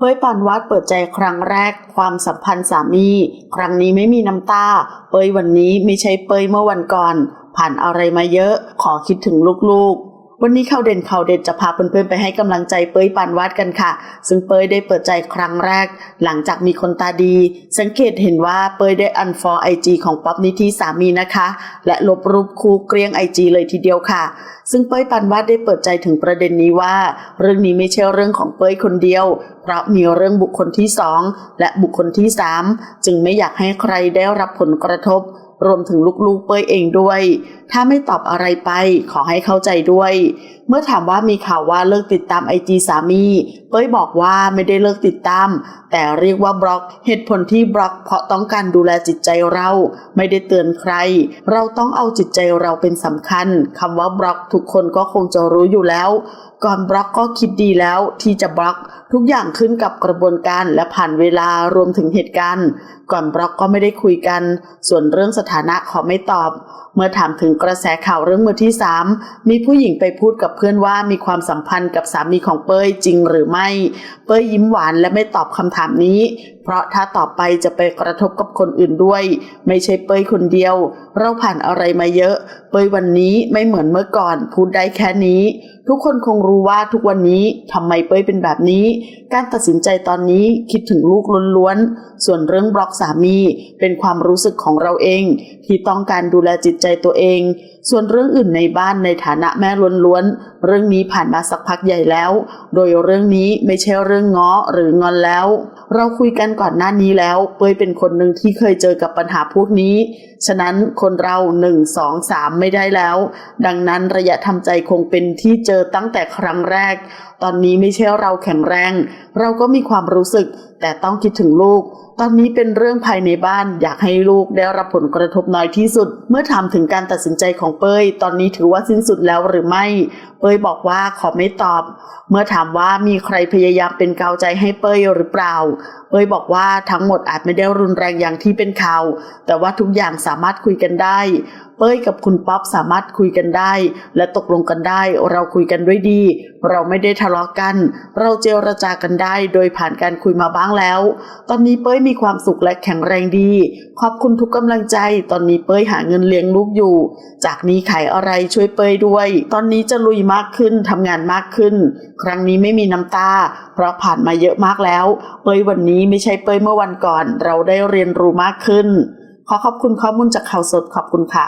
เป้ยปานวัดเปิดใจครั้งแรกความสัมพันธ์สามี ครั้งนี้ไม่มีน้ำตา เป้ยวันนี้ไม่ใช่เป้ยเมื่อวันก่อน ผ่านอะไรมาเยอะ ขอคิดถึงลูกๆ วันนี้ข่าวเด่นข่าวเด็ดจะพาเพื่อนๆไปให้กำลังใจเป้ยปานวาดกันค่ะ ซึ่งเป้ยได้เปิดใจครั้งแรก หลังจากมีคนตาดี สังเกตเห็นว่าเป้ยได้อันฟอร์ไอจีของป๊อปนิธิสามีนะคะ และลบรูปคู่เกลี้ยงไอจีเลยทีเดียวค่ะ ซึ่งเป้ยปานวาดได้เปิดใจถึงประเด็นนี้ว่า เรื่องนี้ไม่ใช่เรื่องของเป้ยคนเดียว เพราะมีเรื่องบุคคลที่สองและบุคคลที่สามจึงไม่อยากให้ใครได้รับผลกระทบ รวมถึงลูกๆเป้ยเองด้วย ถ้าไม่ตอบอะไรไปขอให้เข้าใจด้วย เมื่อถามว่ามีข่าวว่าเลิกติดตามไอจีสามี เป้ยบอกว่าไม่ได้เลิกติดตาม แต่เรียกว่าบล็อก เหตุผลที่บล็อกเพราะต้องการดูแลจิตใจเรา ไม่ได้เตือนใคร เราต้องเอาจิตใจเราเป็นสำคัญคำว่าบล็อกทุกคนก็คงจะรู้อยู่แล้วก่อนบล็อกก็คิดดีแล้วที่จะบล็อกทุกอย่างขึ้นกับกระบวนการและผ่านเวลารวมถึงเหตุการณ์ ก่อนบล็อกก็ไม่ได้คุยกัน ส่วนเรื่องสถานะขอไม่ตอบ เมื่อถามถึงกระแสข่าวเรื่องมือที่สามมีผู้หญิงไปพูดกับเพื่อนว่ามีความสัมพันธ์กับสามีของเป้ยจริงหรือไม่ เป้ยยิ้มหวานและไม่ตอบคำถามนี้ เพราะถ้าต่อไปจะไปกระทบกับคนอื่นด้วย ไม่ใช่เป้ยคนเดียว เราผ่านอะไรมาเยอะ เป้ยวันนี้ไม่เหมือนเมื่อก่อน พูดได้แค่นี้ ทุกคนคงรู้ว่าทุกวันนี้ทำไมเป้ยเป็นแบบนี้ การตัดสินใจตอนนี้คิดถึงลูกล้วนๆ ส่วนเรื่องบล็อกสามี เป็นความรู้สึกของเราเอง ที่ต้องการดูแลจิตใจตัวเอง ส่วนเรื่องอื่นในบ้านในฐานะแม่ล้วนๆ เรื่องนี้ผ่านมาสักพักใหญ่แล้ว โดยเรื่องนี้ไม่ใช่เรื่องง้อหรืองอนแล้ว เราคุยกันก่อนหน้านี้แล้ว เป้ยเป็นคนหนึ่งที่เคยเจอกับปัญหาพวกนี้ ฉะนั้นคนเราหนึ่งสองสามไม่ได้แล้ว ดังนั้นระยะทำใจคงเป็นที่เจอตั้งแต่ครั้งแรก ตอนนี้ไม่ใช่เราแข็งแรง เราก็มีความรู้สึก แต่ต้องคิดถึงลูก ตอนนี้เป็นเรื่องภายในบ้านอยากให้ลูกได้รับผลกระทบน้อยที่สุด เมื่อถามถึงการตัดสินใจของเป้ย ตอนนี้ถือว่าสิ้นสุดแล้วหรือไม่ เป้ยบอกว่าขอไม่ตอบ เมื่อถามว่ามีใครพยายามเป็นกาวใจให้เป้ยหรือเปล่า เป้ยบอกอกว่าทั้งหมดอาจไม่ได้รุนแรงอย่างที่เป็นข่าว แต่ว่าทุกอย่างสามารถคุยกันได้ เป้ยกับคุณป๊อปสามารถคุยกันได้ และตกลงกันได้ เราคุยกันด้วยดี เราไม่ได้ทะเลาะกัน เราเจรจากันได้ โดยผ่านการคุยมาบ้างแล้ว ตอนนี้เป้ยมีความสุขและแข็งแรงดี ขอบคุณทุกกำลังใจ ตอนนี้เป้ยหาเงินเลี้ยงลูกอยู่ จากนี้ขายอะไรช่วยเป้ยด้วย ตอนนี้จะลุยมากขึ้นทำงานมากขึ้น ครั้งนี้ไม่มีน้ำตา เพราะผ่านมาเยอะมากแล้ว เป้ยวันนี้ไม่ใช่เปยเมื่อวันก่อน เราได้เรียนรู้มากขึ้น ขอขอบคุณข้อมูลจากข่าวสดขอบคุณค่ะ